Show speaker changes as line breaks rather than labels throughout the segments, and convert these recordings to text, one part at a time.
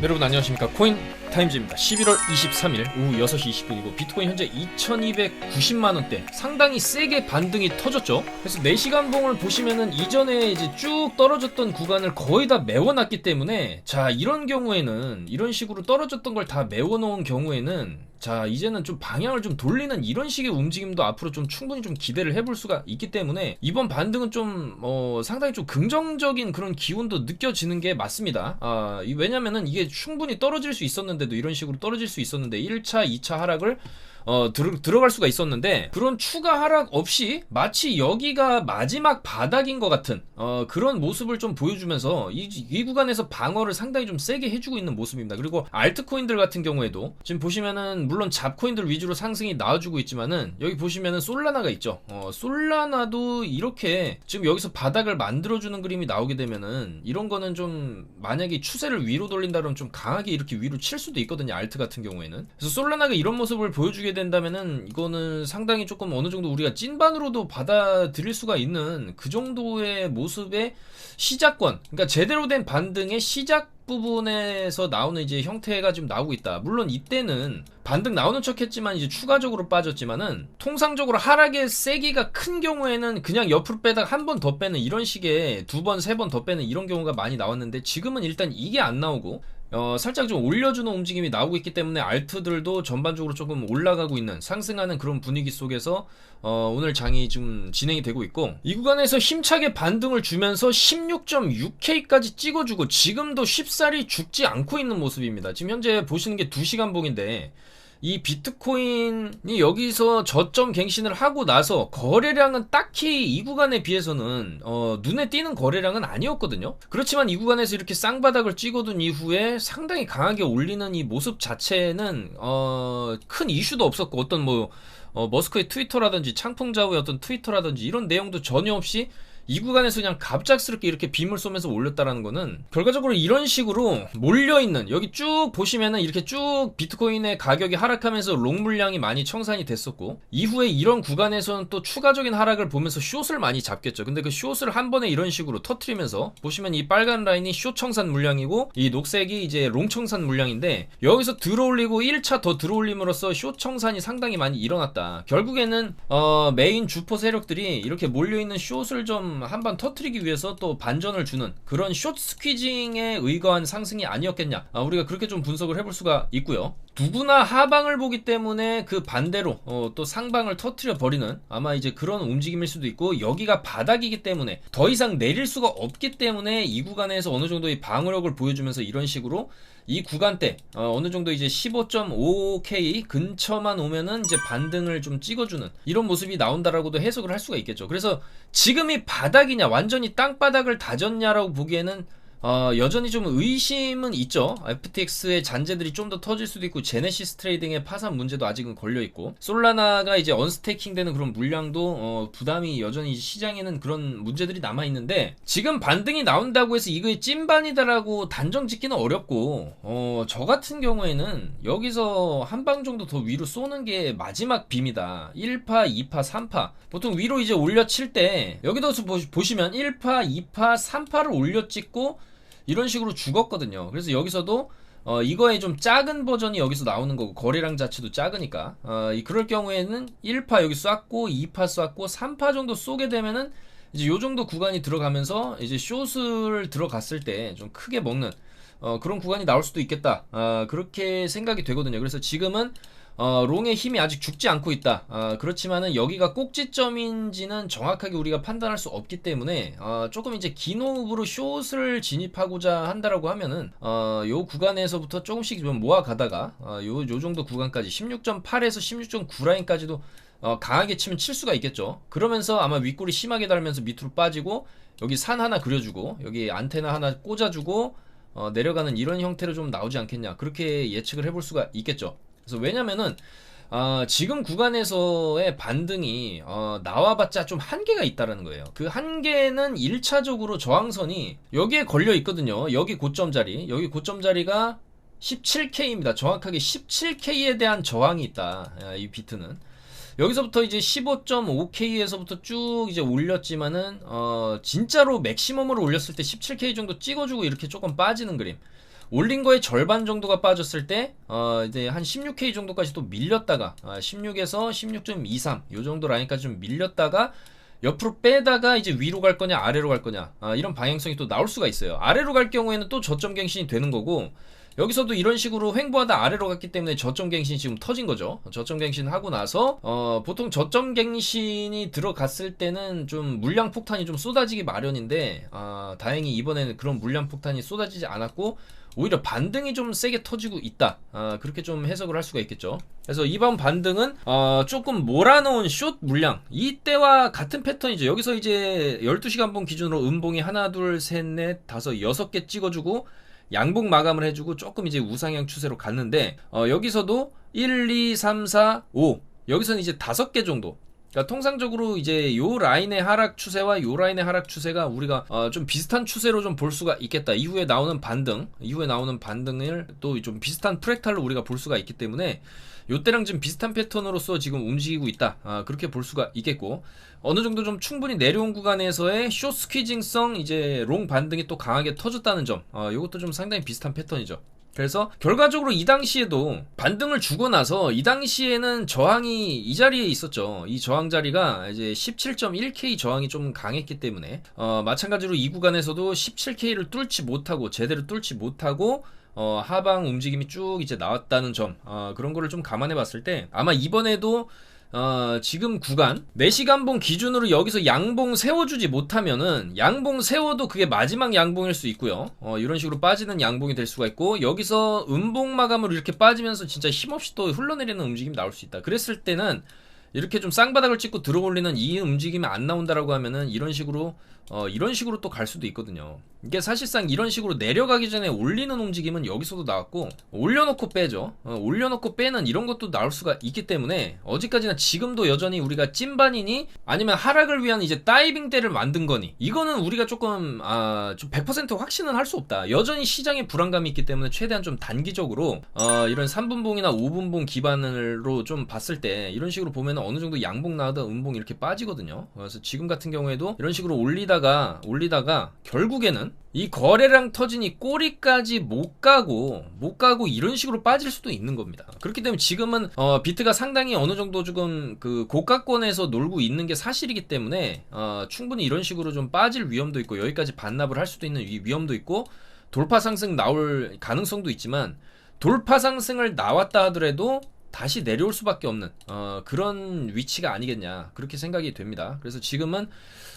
여러분 안녕하십니까? 코인 타임즈입니다. 11월 23일 오후 6시 20분이고 비트코인 현재 2290만 원대. 상당히 세게 반등이 터졌죠? 그래서 4시간 봉을 보시면은 이전에 이제 쭉 떨어졌던 구간을 거의 다 메워놨기 때문에 자 이런 경우에는 이런 식으로 떨어졌던 걸 다 메워놓은 경우에는 자 이제는 좀 방향을 좀 돌리는 이런 식의 움직임도 앞으로 좀 충분히 좀 기대를 해볼 수가 있기 때문에 이번 반등은 좀 어, 상당히 좀 긍정적인 그런 기운도 느껴지는 게 맞습니다. 아, 이- 왜냐면은 이게 충분히 떨어질 수 있었는데도 이런 식으로 떨어질 수 있었는데 1차, 2차 하락을 어, 들, 들어갈 수가 있었는데 그런 추가 하락 없이 마치 여기가 마지막 바닥인 것 같은 어, 그런 모습을 좀 보여주면서 이, 이 구간에서 방어를 상당히 좀 세게 해주고 있는 모습입니다. 그리고 알트코인들 같은 경우에도 지금 보시면은 물론 잡코인들 위주로 상승이 나와주고 있지만은 여기 보시면은 솔라나가 있죠. 어, 솔라나도 이렇게 지금 여기서 바닥을 만들어주는 그림이 나오게 되면은 이런 거는 좀 만약에 추세를 위로 돌린다 그러면 좀 강하게 이렇게 위로 칠 수도 있거든요. 알트 같은 경우에는. 그래서 솔라나가 이런 모습을 보여주게 된다면은 이거는 상당히 조금 어느 정도 우리가 찐반으로도 받아들일 수가 있는 그 정도의 모습의 시작권. 그러니까 제대로 된 반등의 시작 부분에서 나오는 이제 형태가 지금 나오고 있다. 물론 이때는 반등 나오는 척 했지만 이제 추가적으로 빠졌지만은 통상적으로 하락의 세기가 큰 경우에는 그냥 옆으로 빼다가 한 번 더 빼는 이런 식의 두 번, 세 번 더 빼는 이런 경우가 많이 나왔는데 지금은 일단 이게 안 나오고 어, 살짝 좀 올려주는 움직임이 나오고 있기 때문에 알트들도 전반적으로 조금 올라가고 있는 상승하는 그런 분위기 속에서 어, 오늘 장이 좀 진행이 되고 있고 이 구간에서 힘차게 반등을 주면서 16.6K까지 찍어주고 지금도 쉽사리 죽지 않고 있는 모습입니다. 지금 현재 보시는 게 2시간 봉인데 이 비트코인이 여기서 저점 갱신을 하고 나서 거래량은 딱히 이 구간에 비해서는 어, 눈에 띄는 거래량은 아니었거든요. 그렇지만 이 구간에서 이렇게 쌍바닥을 찍어둔 이후에 상당히 강하게 올리는 이 모습 자체는 어, 큰 이슈도 없었고 어떤 뭐 어, 머스크의 트위터라든지 창풍자우의 어떤 트위터라든지 이런 내용도 전혀 없이 이 구간에서 그냥 갑작스럽게 이렇게 빔을 쏘면서 올렸다라는 거는 결과적으로 이런 식으로 몰려있는 여기 쭉 보시면은 이렇게 쭉 비트코인의 가격이 하락하면서 롱 물량이 많이 청산이 됐었고 이후에 이런 구간에서는 또 추가적인 하락을 보면서 숏을 많이 잡겠죠. 근데 그 숏을 한 번에 이런 식으로 터트리면서 보시면 이 빨간 라인이 숏 청산 물량이고 이 녹색이 이제 롱 청산 물량인데 여기서 들어올리고 1차 더 들어올림으로써 숏 청산이 상당히 많이 일어났다. 결국에는 어, 메인 주포 세력들이 이렇게 몰려있는 숏을 좀한 번 터트리기 위해서 또 반전을 주는 그런 숏 스퀴징에 의거한 상승이 아니었겠냐. 아, 우리가 그렇게 좀 분석을 해볼 수가 있고요 누구나 하방을 보기 때문에 그 반대로 어, 또 상방을 터트려 버리는 아마 이제 그런 움직임일 수도 있고 여기가 바닥이기 때문에 더 이상 내릴 수가 없기 때문에 이 구간에서 어느 정도의 방어력을 보여주면서 이런 식으로 이 구간대 어, 느 정도 이제 15.5K 근처만 오면은 이제 반등을 좀 찍어주는 이런 모습이 나온다라고도 해석을 할 수가 있겠죠. 그래서 지금이 바닥이냐 완전히 땅바닥을 다졌냐라고 보기에는 어, 여전히 좀 의심은 있죠. FTX의 잔재들이 좀 더 터질 수도 있고, 제네시스 트레이딩의 파산 문제도 아직은 걸려 있고, 솔라나가 이제 언스테이킹 되는 그런 물량도, 어, 부담이 여전히 시장에는 그런 문제들이 남아 있는데, 지금 반등이 나온다고 해서 이거의 찐반이다라고 단정 짓기는 어렵고, 어, 저 같은 경우에는 여기서 한 방 정도 더 위로 쏘는 게 마지막 빔이다. 1파, 2파, 3파. 보통 위로 이제 올려칠 때, 여기도 보시- 보시면 1파, 2파, 3파를 올려찍고, 이런 식으로 죽었거든요. 그래서 여기서도 어, 이거의 좀 작은 버전이 여기서 나오는 거고 거래량 자체도 작으니까 어, 이- 그럴 경우에는 1파 여기 쐈고 2파 쐈고 3파 정도 쏘게 되면은 이제 요 정도 구간이 들어가면서 이제 숏을 들어갔을 때 좀 크게 먹는 어, 그런 구간이 나올 수도 있겠다. 아, 그렇게 생각이 되거든요. 그래서 지금은 어, 롱의 힘이 아직 죽지 않고 있다. 아, 그렇지만은 여기가 꼭지점인지는 정확하게 우리가 판단할 수 없기 때문에 어, 조금 이제 긴 호흡으로 숏을 진입하고자 한다라고 하면은 어, 요 구간에서부터 조금씩 좀 모아가다가 어, 요, 요 정도 구간까지 16.8에서 16.9 라인까지도 어, 강하게 치면 칠 수가 있겠죠. 그러면서 아마 윗골이 심하게 달면서 밑으로 빠지고 여기 산 하나 그려주고 여기 안테나 하나 꽂아주고 어, 내려가는 이런 형태로 좀 나오지 않겠냐 그렇게 예측을 해볼 수가 있겠죠. 그래서 왜냐면은 어, 지금 구간에서의 반등이 어, 나와봤자 좀 한계가 있다라는 거예요. 그 한계는 1차적으로 저항선이 여기에 걸려 있거든요. 여기 고점 자리, 여기 고점 자리가 17K입니다. 정확하게 17K에 대한 저항이 있다. 아, 이 비트는. 여기서부터 이제 15.5K에서부터 쭉 이제 올렸지만은 어 진짜로 맥시멈으로 올렸을 때 17K 정도 찍어주고 이렇게 조금 빠지는 그림. 올린 거의 절반 정도가 빠졌을 때, 어, 이제 한 16K 정도까지 또 밀렸다가, 아, 16에서 16.23, 요 정도 라인까지 좀 밀렸다가, 옆으로 빼다가 이제 위로 갈 거냐, 아래로 갈 거냐, 아, 이런 방향성이 또 나올 수가 있어요. 아래로 갈 경우에는 또 저점 갱신이 되는 거고, 여기서도 이런 식으로 횡보하다 아래로 갔기 때문에 저점 갱신이 지금 터진 거죠. 저점 갱신 하고 나서 어, 보통 저점 갱신이 들어갔을 때는 좀 물량 폭탄이 좀 쏟아지기 마련인데 아, 다행히 이번에는 그런 물량 폭탄이 쏟아지지 않았고 오히려 반등이 좀 세게 터지고 있다. 아, 그렇게 좀 해석을 할 수가 있겠죠. 그래서 이번 반등은 어, 조금 몰아놓은 숏 물량 이때와 같은 패턴이죠. 여기서 이제 12시간 봉 기준으로 음봉이 하나, 둘, 셋, 넷, 다섯, 여섯 개 찍어주고 양봉 마감을 해주고 조금 이제 우상향 추세로 갔는데 어, 여기서도 1, 2, 3, 4, 5 여기서는 이제 다섯 개 정도 그러니까 통상적으로 이제 요 라인의 하락 추세와 요 라인의 하락 추세가 우리가 어, 좀 비슷한 추세로 좀 볼 수가 있겠다. 이후에 나오는 반등, 이후에 나오는 반등을 또 좀 비슷한 프랙탈로 우리가 볼 수가 있기 때문에 요때랑 지금 비슷한 패턴으로서 지금 움직이고 있다. 아, 그렇게 볼 수가 있겠고 어느 정도 좀 충분히 내려온 구간에서의 쇼 스퀴징성 이제 롱 반등이 또 강하게 터졌다는 점. 아, 요것도 좀 상당히 비슷한 패턴이죠. 그래서 결과적으로 이 당시에도 반등을 주고 나서 이 당시에는 저항이 이 자리에 있었죠. 이 저항 자리가 이제 17.1K 저항이 좀 강했기 때문에 어, 마찬가지로 이 구간에서도 17K를 뚫지 못하고 제대로 뚫지 못하고 어, 하방 움직임이 쭉 이제 나왔다는 점 어, 그런 거를 좀 감안해 봤을 때 아마 이번에도 어, 지금 구간 4시간봉 기준으로 여기서 양봉 세워주지 못하면은 양봉 세워도 그게 마지막 양봉일 수 있고요. 어, 이런 식으로 빠지는 양봉이 될 수가 있고 여기서 음봉 마감으로 이렇게 빠지면서 진짜 힘없이 또 흘러내리는 움직임이 나올 수 있다. 그랬을 때는 이렇게 좀 쌍바닥을 찍고 들어올리는 이 움직임이 안 나온다라고 하면은 이런 식으로 어, 이런 식으로 또 갈 수도 있거든요. 이게 사실상 이런 식으로 내려가기 전에 올리는 움직임은 여기서도 나왔고 올려놓고 빼죠. 어, 올려놓고 빼는 이런 것도 나올 수가 있기 때문에 어디까지나 지금도 여전히 우리가 찐반이니 아니면 하락을 위한 이제 다이빙 대를 만든 거니 이거는 우리가 조금 아, 좀 100% 확신은 할 수 없다. 여전히 시장에 불안감이 있기 때문에 최대한 좀 단기적으로 어, 이런 3분봉이나 5분봉 기반으로 좀 봤을 때 이런 식으로 보면 어느 정도 양봉 나오다 음봉 이렇게 빠지거든요. 그래서 지금 같은 경우에도 이런 식으로 올리다가 올리다가 결국에는 이 거래량 터진 이 꼬리까지 못 가고 못 가고 이런 식으로 빠질 수도 있는 겁니다. 그렇기 때문에 지금은 어, 비트가 상당히 어느 정도 조금 그 고가권에서 놀고 있는 게 사실이기 때문에 어, 충분히 이런 식으로 좀 빠질 위험도 있고 여기까지 반납을 할 수도 있는 위험도 있고 돌파 상승 나올 가능성도 있지만 돌파 상승을 나왔다 하더라도 다시 내려올 수밖에 없는 어, 그런 위치가 아니겠냐 그렇게 생각이 됩니다. 그래서 지금은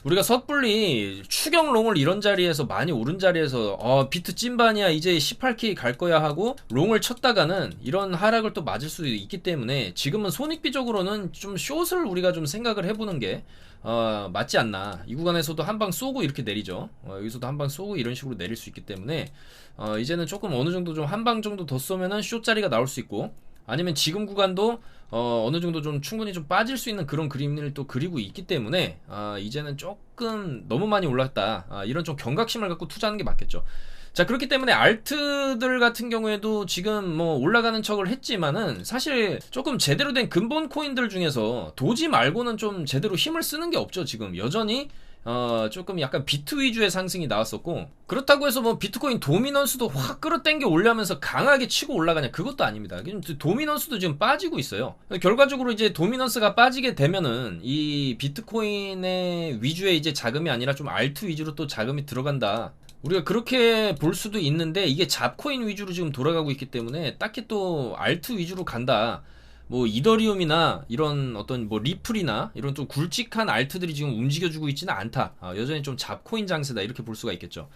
우리가 섣불리 추경롱을 이런 자리에서 많이 오른 자리에서 어, 비트 찐반이야 이제 18K 갈 거야 하고 롱을 쳤다가는 이런 하락을 또 맞을 수도 있기 때문에 지금은 손익비적으로는 좀 숏을 우리가 좀 생각을 해보는 게 어, 맞지 않나. 이 구간에서도 한 방 쏘고 이렇게 내리죠. 어, 여기서도 한 방 쏘고 이런 식으로 내릴 수 있기 때문에 어, 이제는 조금 어느 정도 좀 한 방 정도 더 쏘면은 숏 자리가 나올 수 있고 아니면 지금 구간도 어, 어느 정도 좀 충분히 좀 빠질 수 있는 그런 그림을 또 그리고 있기 때문에 아, 이제는 조금 너무 많이 올랐다 아, 이런 좀 경각심을 갖고 투자하는 게 맞겠죠. 자 그렇기 때문에 알트들 같은 경우에도 지금 뭐 올라가는 척을 했지만은 사실 조금 제대로 된 근본 코인들 중에서 도지 말고는 좀 제대로 힘을 쓰는 게 없죠 지금 여전히 어, 조금 약간 비트 위주의 상승이 나왔었고, 그렇다고 해서 뭐 비트코인 도미넌스도 확 끌어당겨 올려면서 강하게 치고 올라가냐, 그것도 아닙니다. 도미넌스도 지금 빠지고 있어요. 결과적으로 이제 도미넌스가 빠지게 되면은 이 비트코인의 위주의 이제 자금이 아니라 좀 알트 위주로 또 자금이 들어간다. 우리가 그렇게 볼 수도 있는데 이게 잡코인 위주로 지금 돌아가고 있기 때문에 딱히 또 알트 위주로 간다. 뭐 이더리움이나 이런 어떤 뭐 리플이나 이런 좀 굵직한 알트들이 지금 움직여주고 있지는 않다. 아, 여전히 좀 잡코인 장세다 이렇게 볼 수가 있겠죠.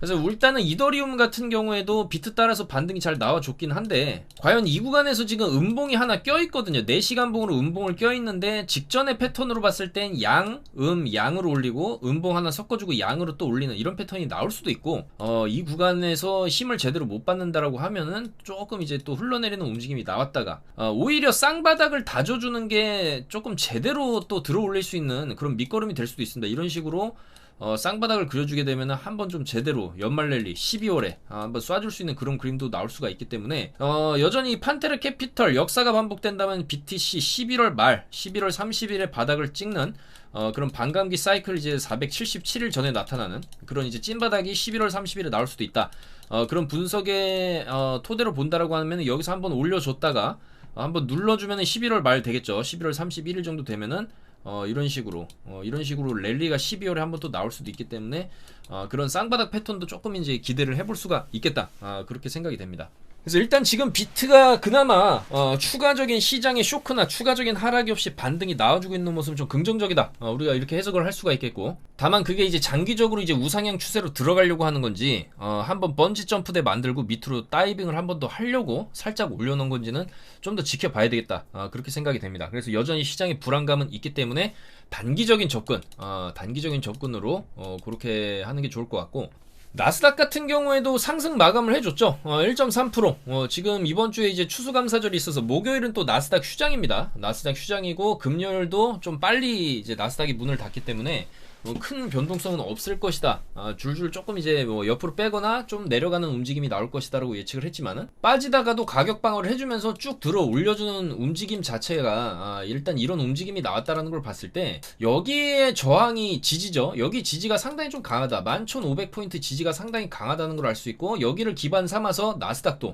그래서 일단은 이더리움 같은 경우에도 비트 따라서 반등이 잘 나와줬긴 한데 과연 이 구간에서 지금 음봉이 하나 껴있거든요. 4시간봉으로 음봉을 껴있는데 직전의 패턴으로 봤을 땐 양, 음, 양으로 올리고 음봉 하나 섞어주고 양으로 또 올리는 이런 패턴이 나올 수도 있고 어, 이 구간에서 힘을 제대로 못 받는다라고 하면은 조금 이제 또 흘러내리는 움직임이 나왔다가 어, 오히려 쌍바닥을 다져주는 게 조금 제대로 또 들어 올릴 수 있는 그런 밑거름이 될 수도 있습니다. 이런 식으로 어, 쌍바닥을 그려주게 되면 한번 좀 제대로 연말 랠리 12월에 아, 한번 쏴줄 수 있는 그런 그림도 나올 수가 있기 때문에 어, 여전히 판테르 캐피털 역사가 반복된다면 BTC 11월 말 11월 30일에 바닥을 찍는 어, 그런 반감기 사이클 이제 477일 전에 나타나는 그런 이제 찐바닥이 11월 30일에 나올 수도 있다. 어, 그런 분석의 어, 토대로 본다라고 하면 여기서 한번 올려줬다가 어, 한번 눌러주면 11월 말 되겠죠. 11월 31일 정도 되면은 어, 이런 식으로 어, 이런 식으로 랠리가 12월에 한 번 또 나올 수도 있기 때문에 어, 그런 쌍바닥 패턴도 조금 이제 기대를 해볼 수가 있겠다. 아, 그렇게 생각이 됩니다. 그래서 일단 지금 비트가 그나마 어, 추가적인 시장의 쇼크나 추가적인 하락이 없이 반등이 나와주고 있는 모습은 좀 긍정적이다. 어, 우리가 이렇게 해석을 할 수가 있겠고. 다만 그게 이제 장기적으로 이제 우상향 추세로 들어가려고 하는 건지 어, 한번 번지 점프대 만들고 밑으로 다이빙을 한 번 더 하려고 살짝 올려놓은 건지는 좀 더 지켜봐야 되겠다. 어, 그렇게 생각이 됩니다. 그래서 여전히 시장의 불안감은 있기 때문에 단기적인 접근, 어, 단기적인 접근으로 어, 그렇게 하는 게 좋을 것 같고 나스닥 같은 경우에도 상승 마감을 해줬죠. 어, 1.3%. 어, 지금 이번 주에 이제 추수감사절이 있어서 목요일은 또 나스닥 휴장입니다. 나스닥 휴장이고 금요일도 좀 빨리 이제 나스닥이 문을 닫기 때문에 뭐 큰 변동성은 없을 것이다. 아, 줄줄 조금 이제 뭐 옆으로 빼거나 좀 내려가는 움직임이 나올 것이다라고 예측을 했지만은 빠지다가도 가격 방어를 해주면서 쭉 들어 올려주는 움직임 자체가 아, 일단 이런 움직임이 나왔다라는 걸 봤을 때 여기에 저항이 지지죠. 여기 지지가 상당히 좀 강하다. 11,500포인트 지지가 상당히 강하다는 걸 알 수 있고 여기를 기반 삼아서 나스닥도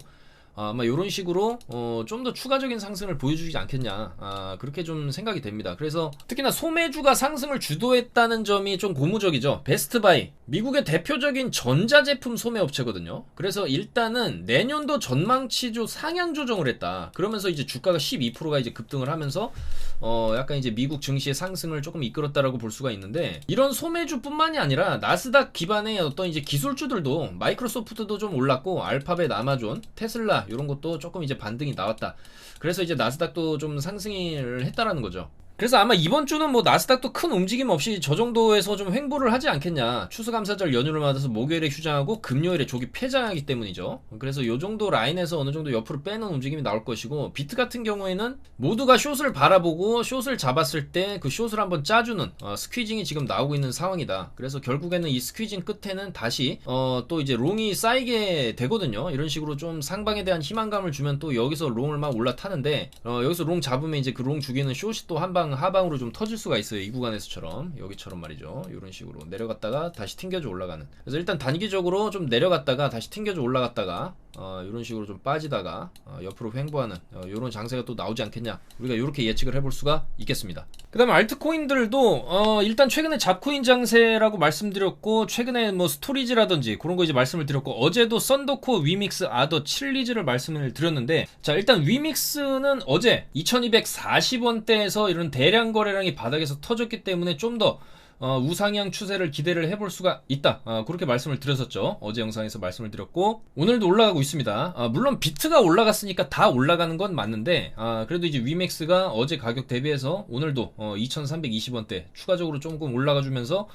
아마 이런 식으로 어, 좀 더 추가적인 상승을 보여주지 않겠냐 아, 그렇게 좀 생각이 됩니다. 그래서 특히나 소매주가 상승을 주도했다는 점이 좀 고무적이죠. 베스트바이 미국의 대표적인 전자제품 소매 업체거든요. 그래서 일단은 내년도 전망치조 상향 조정을 했다. 그러면서 이제 주가가 12%가 이제 급등을 하면서 어, 약간 이제 미국 증시의 상승을 조금 이끌었다라고 볼 수가 있는데 이런 소매주뿐만이 아니라 나스닥 기반의 어떤 이제 기술주들도 마이크로소프트도 좀 올랐고 알파벳, 아마존, 테슬라 이런 것도 조금 이제 반등이 나왔다. 그래서 이제 나스닥도 좀 상승을 했다라는 거죠. 그래서 아마 이번 주는 뭐 나스닥도 큰 움직임 없이 저 정도에서 좀 횡보를 하지 않겠냐. 추수감사절 연휴를 맞아서 목요일에 휴장하고 금요일에 조기 폐장하기 때문이죠. 그래서 요 정도 라인에서 어느 정도 옆으로 빼는 움직임이 나올 것이고 비트 같은 경우에는 모두가 숏을 바라보고 숏을 잡았을 때 그 숏을 한번 짜주는 어, 스퀴징이 지금 나오고 있는 상황이다. 그래서 결국에는 이 스퀴징 끝에는 다시 어, 또 이제 롱이 쌓이게 되거든요. 이런 식으로 좀 상방에 대한 희망감을 주면 또 여기서 롱을 막 올라타는데 어, 여기서 롱 잡으면 이제 그 롱 죽이는 숏이 또 한방 하방으로 좀 터질 수가 있어요. 이 구간에서처럼 여기처럼 말이죠. 이런 식으로 내려갔다가 다시 튕겨져 올라가는. 그래서 일단 단기적으로 좀 내려갔다가 다시 튕겨져 올라갔다가 어, 이런 식으로 좀 빠지다가 어, 옆으로 횡보하는 어, 이런 장세가 또 나오지 않겠냐 우리가 이렇게 예측을 해볼 수가 있겠습니다. 그 다음에 알트코인들도 어, 일단 최근에 잡코인 장세라고 말씀드렸고 최근에 뭐 스토리지라든지 그런 거 이제 말씀을 드렸고 어제도 썬더코 위믹스 아더 칠리즈를 말씀을 드렸는데 자 일단 위믹스는 어제 2240원대에서 이런 대량 거래량이 바닥에서 터졌기 때문에 좀더 어, 우상향 추세를 기대를 해볼 수가 있다. 어, 그렇게 말씀을 드렸었죠. 어제 영상에서 말씀을 드렸고 오늘도 올라가고 있습니다. 어, 물론 비트가 올라갔으니까 다 올라가는 건 맞는데 아, 그래도 이제 위맥스가 어제 가격 대비해서 오늘도 2,320원대 추가적으로 조금 올라가 주면서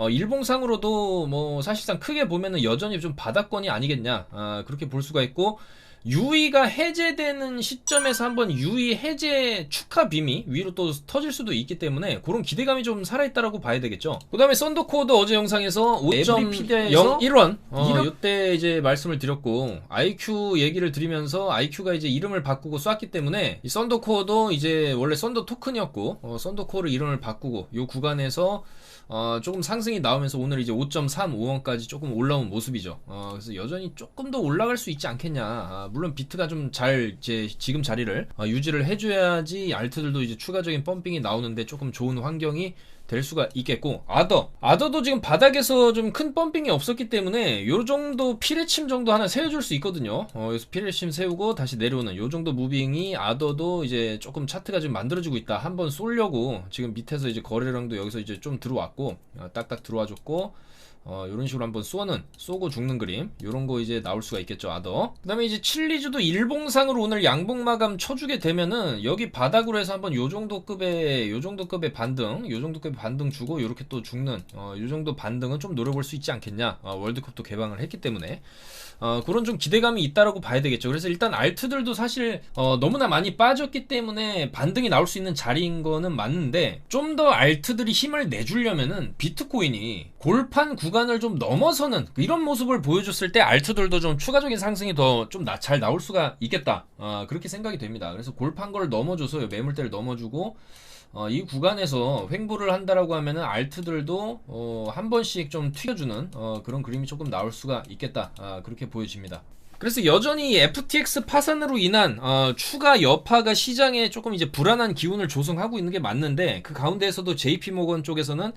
어, 일봉상으로도 뭐 사실상 크게 보면은 여전히 좀 바닥권이 아니겠냐. 아, 그렇게 볼 수가 있고 유의가 해제되는 시점에서 한번 유의 해제 축하 빔이 위로 또 터질 수도 있기 때문에 그런 기대감이 좀 살아있다라고 봐야 되겠죠. 그 다음에 썬더코어도 어제 영상에서 5.01원. 어, 이때 이제 말씀을 드렸고 IQ 얘기를 드리면서 IQ가 이제 이름을 바꾸고 쐈기 때문에 이 썬더코어도 이제 원래 썬더 토큰이었고 어, 썬더코어를 이름을 바꾸고 이 구간에서 어, 조금 상승이 나오면서 오늘 이제 5.35원까지 조금 올라온 모습이죠. 어, 그래서 여전히 조금 더 올라갈 수 있지 않겠냐. 아, 물론 비트가 좀 잘 이제 지금 자리를 어, 유지를 해줘야지 알트들도 이제 추가적인 펌핑이 나오는데 조금 좋은 환경이 될 수가 있겠고 아더. 아더도 지금 바닥에서 좀 큰 펌핑이 없었기 때문에 요 정도 피레침 정도 하나 세워줄 수 있거든요. 어, 그래서 피레침 세우고 다시 내려오는 요 정도 무빙이 아더도 이제 조금 차트가 지금 만들어지고 있다. 한번 쏠려고 지금 밑에서 이제 거래량도 여기서 이제 좀 들어왔고 어, 딱딱 들어와줬고 어, 이런 식으로 한번 쏘는 쏘고 죽는 그림. 이런 거 이제 나올 수가 있겠죠 아더. 그 다음에 이제 칠리즈도 일봉상으로 오늘 양봉 마감 쳐주게 되면은 여기 바닥으로 해서 한번 요 정도 급의 요 정도 급의 반등 요 정도 급의 반등 주고 이렇게 또 죽는 어, 이 정도 반등은 좀 노려볼 수 있지 않겠냐. 어, 월드컵도 개방을 했기 때문에 어, 그런 좀 기대감이 있다라고 봐야 되겠죠. 그래서 일단 알트들도 사실 어, 너무나 많이 빠졌기 때문에 반등이 나올 수 있는 자리인 거는 맞는데 좀 더 알트들이 힘을 내주려면은 비트코인이 골판 구간을 좀 넘어서는 이런 모습을 보여줬을 때 알트들도 좀 추가적인 상승이 더 좀 잘 나올 수가 있겠다. 어, 그렇게 생각이 됩니다. 그래서 골판 거를 넘어줘서 매물대를 넘어주고 어, 이 구간에서 횡보를 한다라고 하면은 알트들도 어, 한 번씩 좀 튀겨주는 어, 그런 그림이 조금 나올 수가 있겠다 아, 그렇게 보여집니다. 그래서 여전히 FTX 파산으로 인한 어, 추가 여파가 시장에 조금 이제 불안한 기운을 조성하고 있는 게 맞는데 그 가운데에서도 JP 모건 쪽에서는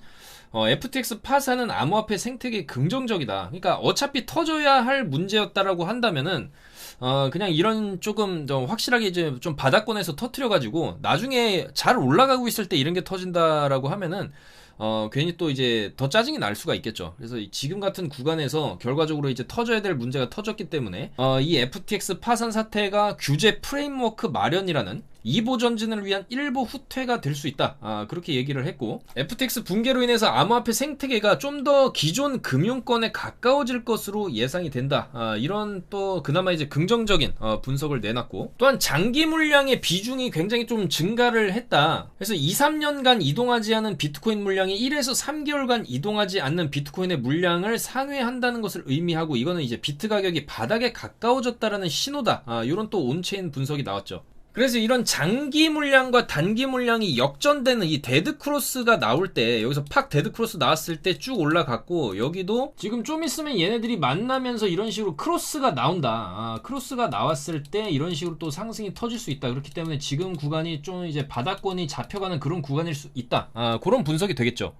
어, FTX 파산은 암호화폐 생태계 긍정적이다. 그러니까 어차피 터져야 할 문제였다라고 한다면은 어, 그냥 이런 조금 좀 확실하게 이제 좀 바닥권에서 터트려 가지고 나중에 잘 올라가고 있을 때 이런 게 터진다라고 하면은 어, 괜히 또 이제 더 짜증이 날 수가 있겠죠. 그래서 지금 같은 구간에서 결과적으로 이제 터져야 될 문제가 터졌기 때문에, 어, 이 FTX 파산 사태가 규제 프레임워크 마련이라는 2보 전진을 위한 일부 후퇴가 될 수 있다. 아, 그렇게 얘기를 했고 FTX 붕괴로 인해서 암호화폐 생태계가 좀 더 기존 금융권에 가까워질 것으로 예상이 된다. 아, 이런 또 그나마 이제 긍정적인 어, 분석을 내놨고 또한 장기 물량의 비중이 굉장히 좀 증가를 했다. 그래서 2, 3년간 이동하지 않은 비트코인 물량이 1에서 3개월간 이동하지 않는 비트코인의 물량을 상회한다는 것을 의미하고 이거는 이제 비트 가격이 바닥에 가까워졌다라는 신호다. 아, 이런 또 온체인 분석이 나왔죠. 그래서 이런 장기 물량과 단기 물량이 역전되는 이 데드 크로스가 나올 때 여기서 팍 데드 크로스 나왔을 때 쭉 올라갔고 여기도 지금 좀 있으면 얘네들이 만나면서 이런 식으로 크로스가 나온다. 아, 크로스가 나왔을 때 이런 식으로 또 상승이 터질 수 있다. 그렇기 때문에 지금 구간이 좀 이제 바닥권이 잡혀가는 그런 구간일 수 있다. 아, 그런 분석이 되겠죠.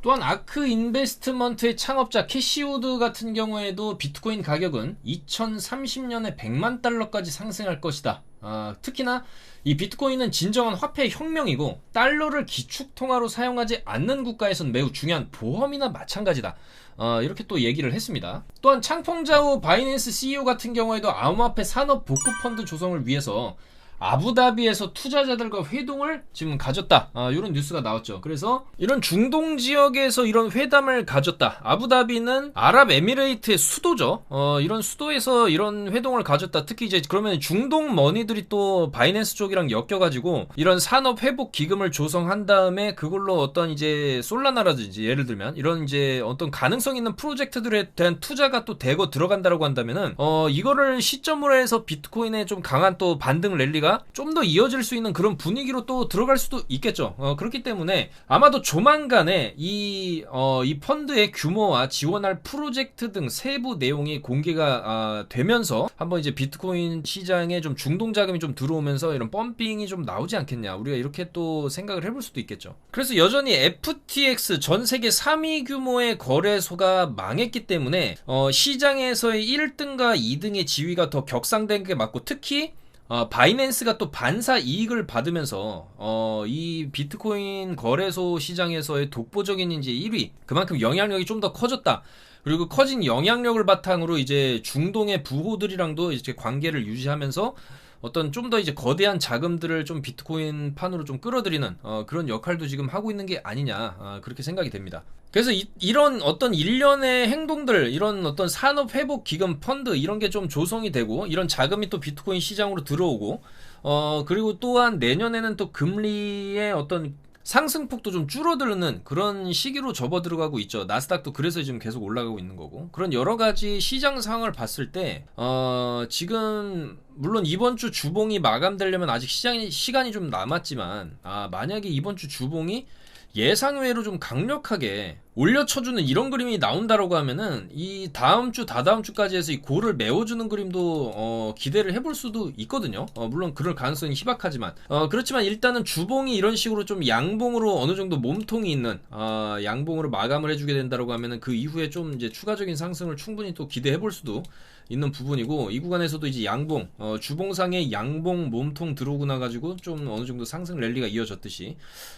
또한 아크 인베스트먼트의 창업자 캐시우드 같은 경우에도 비트코인 가격은 2030년에 100만 달러까지 상승할 것이다. 아, 특히나 이 비트코인은 진정한 화폐 혁명이고 달러를 기축통화로 사용하지 않는 국가에선 매우 중요한 보험이나 마찬가지다. 어, 이렇게 또 얘기를 했습니다. 또한 창펑자우 바이낸스 CEO 같은 경우에도 암호화폐 산업 복구 펀드 조성을 위해서 아부다비에서 투자자들과 회동을 지금 가졌다. 아, 이런 뉴스가 나왔죠. 그래서 이런 중동 지역에서 이런 회담을 가졌다. 아부다비는 아랍에미레이트의 수도죠. 어, 이런 수도에서 이런 회동을 가졌다. 특히 이제 그러면 중동 머니들이 또 바이낸스 쪽이랑 엮여가지고 이런 산업 회복 기금을 조성한 다음에 그걸로 어떤 이제 솔라나라든지 예를 들면 이런 이제 어떤 가능성 있는 프로젝트들에 대한 투자가 또 대거 들어간다라고 한다면은 어, 이거를 시점으로 해서 비트코인에 좀 강한 또 반등 랠리가 분위기가 좀 더 이어질 수 있는 그런 분위기로 또 들어갈 수도 있겠죠. 어, 그렇기 때문에 아마도 조만간에 이, 어, 이 펀드의 규모와 지원할 프로젝트 등 세부 내용이 공개가 아, 되면서 한번 이제 비트코인 시장에 좀 중동 자금이 좀 들어오면서 이런 펌핑이 좀 나오지 않겠냐. 우리가 이렇게 또 생각을 해볼 수도 있겠죠. 그래서 여전히 FTX 전 세계 3위 규모의 거래소가 망했기 때문에 어, 시장에서의 1등과 2등의 지위가 더 격상된 게 맞고 특히 어, 바이낸스가 또 반사 이익을 받으면서 어, 이 비트코인 거래소 시장에서의 독보적인 이제 1위 그만큼 영향력이 좀 더 커졌다. 그리고 커진 영향력을 바탕으로 이제 중동의 부호들이랑도 이제 관계를 유지하면서 어떤 좀 더 이제 거대한 자금들을 좀 비트코인 판으로 좀 끌어들이는 어, 그런 역할도 지금 하고 있는 게 아니냐 어, 그렇게 생각이 됩니다. 그래서 이, 런 어떤 일련의 행동들, 이런 어떤 산업 회복 기금 펀드 이런 게 좀 조성이 되고 이런 자금이 또 비트코인 시장으로 들어오고 어 그리고 또한 내년에는 또 금리의 어떤 상승폭도 좀 줄어드는 그런 시기로 접어 들어가고 있죠. 나스닥도 그래서 지금 계속 올라가고 있는 거고. 그런 여러 가지 시장 상황을 봤을 때, 어, 지금, 물론 이번 주 주봉이 마감되려면 아직 시장이, 시간이 좀 남았지만, 아, 만약에 이번 주 주봉이 예상외로 좀 강력하게 올려 쳐주는 이런 그림이 나온다라고 하면은 이 다음 주 다다음 주까지 해서 이 고를 메워주는 그림도 어, 기대를 해볼 수도 있거든요. 어, 물론 그럴 가능성이 희박하지만 어, 그렇지만 일단은 주봉이 이런 식으로 좀 양봉으로 어느 정도 몸통이 있는 어, 양봉으로 마감을 해주게 된다라고 하면은 그 이후에 좀 이제 추가적인 상승을 충분히 또 기대해볼 수도 있는 부분이고 이 구간에서도 이제 양봉 어, 주봉상에 양봉 몸통 들어오고 나가지고 좀 어느 정도 상승 랠리가 이어졌듯이.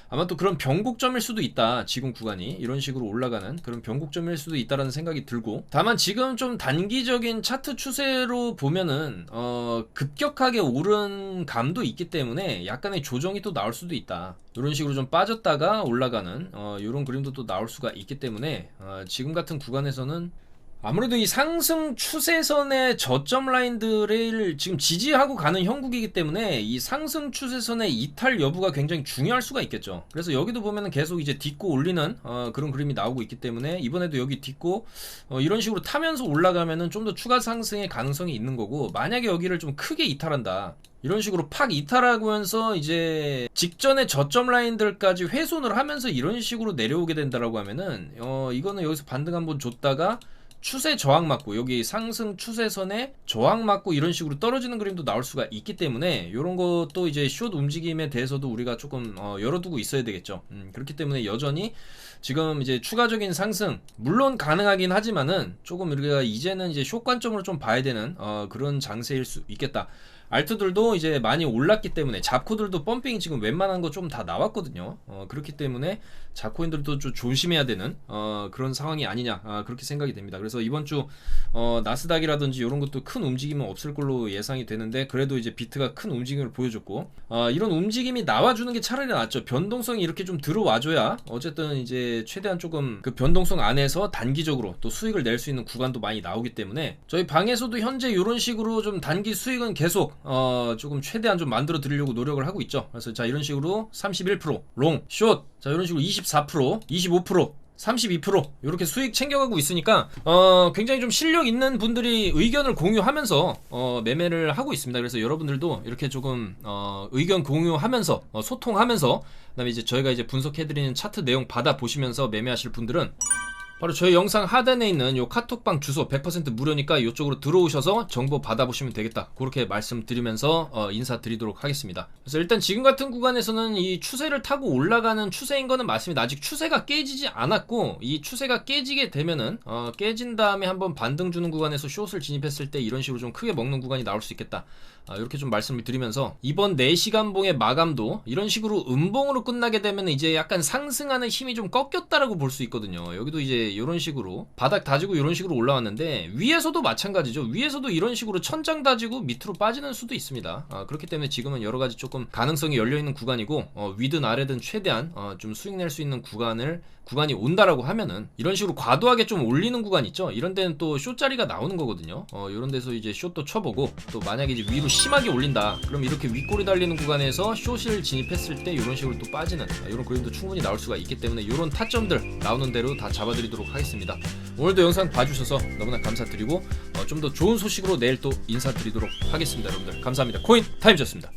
아마 또 그런 변곡점일 수도 있다 지금 구간이. 이런 식으로 올라가는 그런 변곡점일 수도 있다라는 생각이 들고. 다만 지금 좀 단기적인 차트 추세로 보면은 어, 급격하게 오른 감도 있기 때문에 약간의 조정이 또 나올 수도 있다. 이런 식으로 좀 빠졌다가 올라가는 어, 이런 그림도 또 나올 수가 있기 때문에 어, 지금 같은 구간에서는 아무래도 이 상승 추세선의 저점 라인들을 지금 지지하고 가는 형국이기 때문에 이 상승 추세선의 이탈 여부가 굉장히 중요할 수가 있겠죠. 그래서 여기도 보면은 계속 이제 딛고 올리는 어, 그런 그림이 나오고 있기 때문에 이번에도 여기 딛고 어, 이런 식으로 타면서 올라가면은 좀 더 추가 상승의 가능성이 있는 거고 만약에 여기를 좀 크게 이탈한다. 이런 식으로 팍 이탈하면서 이제 직전의 저점 라인들까지 훼손을 하면서 이런 식으로 내려오게 된다라고 하면은 어 이거는 여기서 반등 한번 줬다가 추세 저항 맞고 여기 상승 추세선에 저항 맞고 이런 식으로 떨어지는 그림도 나올 수가 있기 때문에 이런 것도 이제 숏 움직임에 대해서도 우리가 조금 어, 열어두고 있어야 되겠죠. 음, 그렇기 때문에 여전히 지금 이제 추가적인 상승 물론 가능하긴 하지만은 조금 우리가 이제는 이제 숏 관점으로 좀 봐야 되는 어, 그런 장세일 수 있겠다. 알트들도 이제 많이 올랐기 때문에 잡코들도 펌핑이 지금 웬만한 거 좀 다 나왔거든요. 어, 그렇기 때문에 잡코인들도 좀 조심해야 되는 어, 그런 상황이 아니냐 아, 그렇게 생각이 됩니다. 그래서 이번 주 어, 나스닥이라든지 이런 것도 큰 움직임은 없을 걸로 예상이 되는데 그래도 이제 비트가 큰 움직임을 보여줬고 어, 이런 움직임이 나와주는 게 차라리 낫죠. 변동성이 이렇게 좀 들어와줘야 어쨌든 이제 최대한 조금 그 변동성 안에서 단기적으로 또 수익을 낼 수 있는 구간도 많이 나오기 때문에 저희 방에서도 현재 이런 식으로 좀 단기 수익은 계속 어, 조금 최대한 좀 만들어 드리려고 노력을 하고 있죠. 그래서 자 이런 식으로 31% 롱, 숏, 자 이런 식으로 24%, 25% 32% 이렇게 수익 챙겨가고 있으니까 어 굉장히 좀 실력 있는 분들이 의견을 공유하면서 어 매매를 하고 있습니다. 그래서 여러분들도 이렇게 조금 어 의견 공유하면서 어 소통하면서 그다음에 이제 저희가 이제 분석해드리는 차트 내용 받아 보시면서 매매하실 분들은 바로 저희 영상 하단에 있는 요 카톡방 주소 100% 무료니까 이쪽으로 들어오셔서 정보 받아보시면 되겠다. 그렇게 말씀드리면서 어, 인사드리도록 하겠습니다. 그래서 일단 지금 같은 구간에서는 이 추세를 타고 올라가는 추세인 거는 맞습니다. 아직 추세가 깨지지 않았고 이 추세가 깨지게 되면은 어, 깨진 다음에 한번 반등 주는 구간에서 숏을 진입했을 때 이런 식으로 좀 크게 먹는 구간이 나올 수 있겠다. 아, 이렇게 좀 말씀을 드리면서 이번 4시간봉의 마감도 이런 식으로 음봉으로 끝나게 되면 이제 약간 상승하는 힘이 좀 꺾였다라고 볼 수 있거든요. 여기도 이제 이런 식으로 바닥 다지고 이런 식으로 올라왔는데 위에서도 마찬가지죠. 위에서도 이런 식으로 천장 다지고 밑으로 빠지는 수도 있습니다. 아, 그렇기 때문에 지금은 여러 가지 조금 가능성이 열려 있는 구간이고 어, 위든 아래든 최대한 어, 좀 수익 낼 수 있는 구간을 구간이 온다라고 하면은 이런 식으로 과도하게 좀 올리는 구간 있죠. 이런 데는 또 숏 자리가 나오는 거거든요. 어, 이런 데서 이제 숏도 쳐보고 또 만약에 이제 위로 심하게 올린다. 그럼 이렇게 윗골이 달리는 구간에서 숏을 진입했을 때 이런 식으로 또 빠지는 아, 이런 그림도 충분히 나올 수가 있기 때문에 이런 타점들 나오는 대로 다 잡아드리도록 하겠습니다. 오늘도 영상 봐주셔서 너무나 감사드리고 어, 좀 더 좋은 소식으로 내일 또 인사드리도록 하겠습니다. 여러분들 감사합니다. 코인 타임즈였습니다.